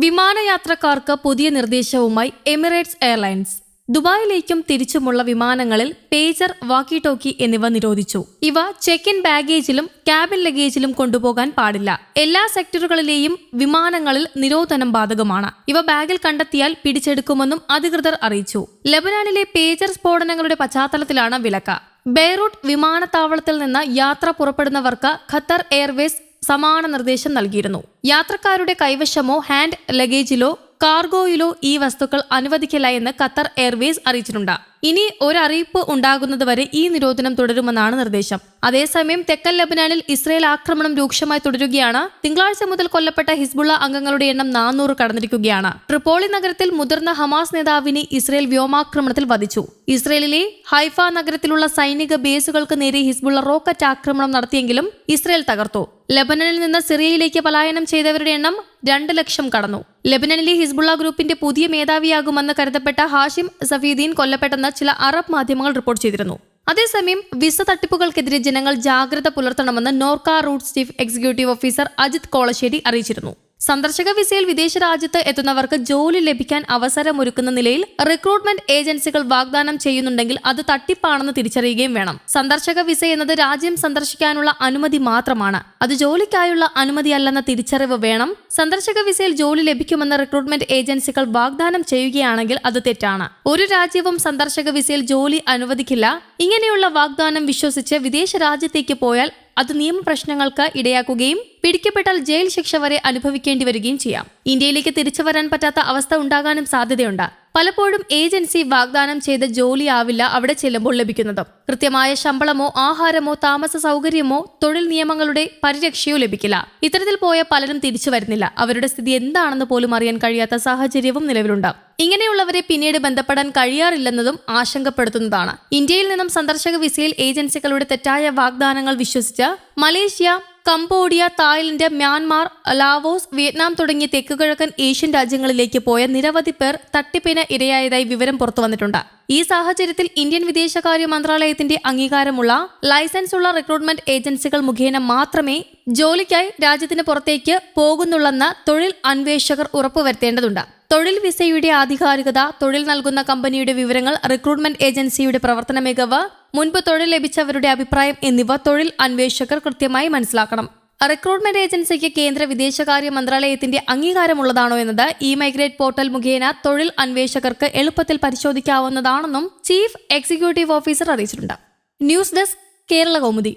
വിമാനയാത്രക്കാർക്ക് പുതിയ നിർദ്ദേശവുമായി Emirates airlines. ദുബായിലേക്കും തിരിച്ചുമുള്ള വിമാനങ്ങളിൽ pager വാക്കി ടോക്കി എന്നിവ നിരോധിച്ചു. ഇവ ചെക്ക് ഇൻ ബാഗേജിലും ക്യാബിൻ ലഗേജിലും കൊണ്ടുപോകാൻ പാടില്ല. എല്ലാ സെക്ടറുകളിലെയും വിമാനങ്ങളിൽ നിരോധനം ബാധകമാണ്. ഇവ ബാഗിൽ കണ്ടെത്തിയാൽ പിടിച്ചെടുക്കുമെന്നും അധികൃതർ അറിയിച്ചു. ലബനാനിലെ പേജർ സ്ഫോടനങ്ങളുടെ പശ്ചാത്തലത്തിലാണ് വിലക്ക്. ബെയ്റൂട്ട് വിമാനത്താവളത്തിൽ നിന്ന് യാത്ര പുറപ്പെടുന്നവർക്ക് ഖത്തർ എയർവേസ് സമാന നിർദ്ദേശം നൽകിയിരുന്നു. യാത്രക്കാരുടെ കൈവശമോ ഹാൻഡ് ലഗേജിലോ കാർഗോയിലോ ഈ വസ്തുക്കൾ അനുവദിക്കില്ല എന്ന് ഖത്തർ എയർവേസ് അറിയിച്ചിട്ടുണ്ട്. ഇനി ഒരറിയിപ്പ് ഉണ്ടാകുന്നതുവരെ ഈ നിരോധനം തുടരുമെന്നാണ് നിർദ്ദേശം. അതേസമയം തെക്കൻ ലബനാനിൽ ഇസ്രയേൽ ആക്രമണം രൂക്ഷമായി തുടരുകയാണ്. തിങ്കളാഴ്ച മുതൽ കൊല്ലപ്പെട്ട ഹിസ്ബുള്ള അംഗങ്ങളുടെ എണ്ണം നാനൂറ് കടന്നിരിക്കുകയാണ്. ട്രിപ്പോളി നഗരത്തിൽ മുതിർന്ന ഹമാസ് നേതാവിനെ ഇസ്രയേൽ വ്യോമാക്രമണത്തിൽ വധിച്ചു. ഇസ്രയേലിലെ ഹൈഫ നഗരത്തിലുള്ള സൈനിക ബേസുകൾക്ക് നേരെ ഹിസ്ബുള്ള റോക്കറ്റ് ആക്രമണം നടത്തിയെങ്കിലും ഇസ്രയേൽ തകർത്തു. ലബനനിൽ നിന്ന് സിറിയയിലേക്ക് പലായനം ചെയ്തവരുടെ എണ്ണം രണ്ട് ലക്ഷം കടന്നു. ലെബനനിലെ ഹിസ്ബുള്ള ഗ്രൂപ്പിന്റെ പുതിയ മേധാവിയാകുമെന്ന് കരുതപ്പെട്ട ഹാഷിം സഫീദീൻ കൊല്ലപ്പെട്ടെന്ന് ചില അറബ് മാധ്യമങ്ങൾ റിപ്പോർട്ട് ചെയ്തിരുന്നു. അതേസമയം വിസ തട്ടിപ്പുകൾക്കെതിരെ ജനങ്ങൾ ജാഗ്രത പുലർത്തണമെന്ന് Norka Roots chief executive officer Ajith Kolassery അറിയിച്ചിരുന്നു. സന്ദർശക വിസയിൽ വിദേശ രാജ്യത്ത് എത്തുന്നവർക്ക് ജോലി ലഭിക്കാൻ അവസരമൊരുക്കുന്ന നിലയിൽ റിക്രൂട്ട്മെന്റ് ഏജൻസികൾ വാഗ്ദാനം ചെയ്യുന്നുണ്ടെങ്കിൽ അത് തട്ടിപ്പാണെന്ന് തിരിച്ചറിയുകയും വേണം. സന്ദർശക വിസ എന്നത് രാജ്യം സന്ദർശിക്കാനുള്ള അനുമതി മാത്രമാണ്. അത് ജോലിക്കായുള്ള അനുമതിയല്ലെന്ന തിരിച്ചറിവ് വേണം. സന്ദർശക വിസയിൽ ജോലി ലഭിക്കുമെന്ന് റിക്രൂട്ട്മെന്റ് ഏജൻസികൾ വാഗ്ദാനം ചെയ്യുകയാണെങ്കിൽ അത് തെറ്റാണ്. ഒരു രാജ്യവും സന്ദർശക വിസയിൽ ജോലി അനുവദിക്കില്ല. ഇങ്ങനെയുള്ള വാഗ്ദാനം വിശ്വസിച്ച് വിദേശ രാജ്യത്തേക്ക് പോയാൽ അത് നിയമപ്രശ്നങ്ങൾക്ക് ഇടയാക്കുകയും പിടിക്കപ്പെട്ടാൽ ജയിൽ ശിക്ഷ വരെ അനുഭവിക്കേണ്ടി വരികയും ചെയ്യാം. ഇന്ത്യയിലേക്ക് തിരിച്ചു വരാൻ പറ്റാത്ത അവസ്ഥ ഉണ്ടാകാനും സാധ്യതയുണ്ട്. പലപ്പോഴും ഏജൻസി വാഗ്ദാനം ചെയ്ത ജോലിയാവില്ല അവിടെ ചെല്ലുമ്പോൾ ലഭിക്കുന്നത്. കൃത്യമായ ശമ്പളമോ ആഹാരമോ താമസ സൗകര്യമോ തൊഴിൽ നിയമങ്ങളുടെ പരിരക്ഷയോ ലഭിക്കില്ല. ഇത്തരത്തിൽ പോയ പലരും തിരിച്ചു വരുന്നില്ല. അവരുടെ സ്ഥിതി എന്താണെന്ന് പോലും അറിയാൻ കഴിയാത്ത സാഹചര്യവും നിലവിലുണ്ട്. ഇങ്ങനെയുള്ളവരെ പിന്നീട് ബന്ധപ്പെടാൻ കഴിയാറില്ലെന്നതും ആശങ്കപ്പെടുത്തുന്നതാണ്. ഇന്ത്യയിൽ നിന്നും സന്ദർശക വിസയിൽ ഏജൻസികളുടെ തെറ്റായ വാഗ്ദാനങ്ങൾ വിശ്വസിച്ച് Malaysia Cambodia Thailand Myanmar Laos Vietnam തുടങ്ങിയ തെക്കുകിഴക്കൻ ഏഷ്യൻ രാജ്യങ്ങളിലേക്ക് പോയ നിരവധി പേർ തട്ടിപ്പിന് ഇരയായതായി വിവരം പുറത്തു വന്നിട്ടുണ്ട്. ഈ സാഹചര്യത്തിൽ ഇന്ത്യൻ വിദേശകാര്യ മന്ത്രാലയത്തിന്റെ അംഗീകാരമുള്ള ലൈസൻസ് ഉള്ള റിക്രൂട്ട്മെന്റ് ഏജൻസികൾ മുഖേന മാത്രമേ ജോലിക്കായി രാജ്യത്തിന് പുറത്തേക്ക് പോകുന്നുള്ളെന്ന് തൊഴിൽ അന്വേഷകർ ഉറപ്പുവരുത്തേണ്ടതുണ്ട് തൊഴിൽ വിസയുടെ ആധികാരികത തൊഴിൽ നൽകുന്ന കമ്പനിയുടെ വിവരങ്ങൾ റിക്രൂട്ട്മെന്റ് ഏജൻസിയുടെ പ്രവർത്തന മികവ് മുൻപ് തൊഴിൽ ലഭിച്ചവരുടെ അഭിപ്രായം എന്നിവ തൊഴിൽ അന്വേഷകർ കൃത്യമായി മനസ്സിലാക്കണം. റിക്രൂട്ട്മെന്റ് ഏജൻസിക്ക് കേന്ദ്ര വിദേശകാര്യ മന്ത്രാലയത്തിന്റെ അംഗീകാരമുള്ളതാണോ എന്നത് ഇ മൈഗ്രേറ്റ് പോർട്ടൽ മുഖേന തൊഴിൽ അന്വേഷകർക്ക് എളുപ്പത്തിൽ പരിശോധിക്കാവുന്നതാണെന്നും ചീഫ് എക്സിക്യൂട്ടീവ് ഓഫീസർ അറിയിച്ചിട്ടുണ്ട്. News desk Kerala Kaumudi.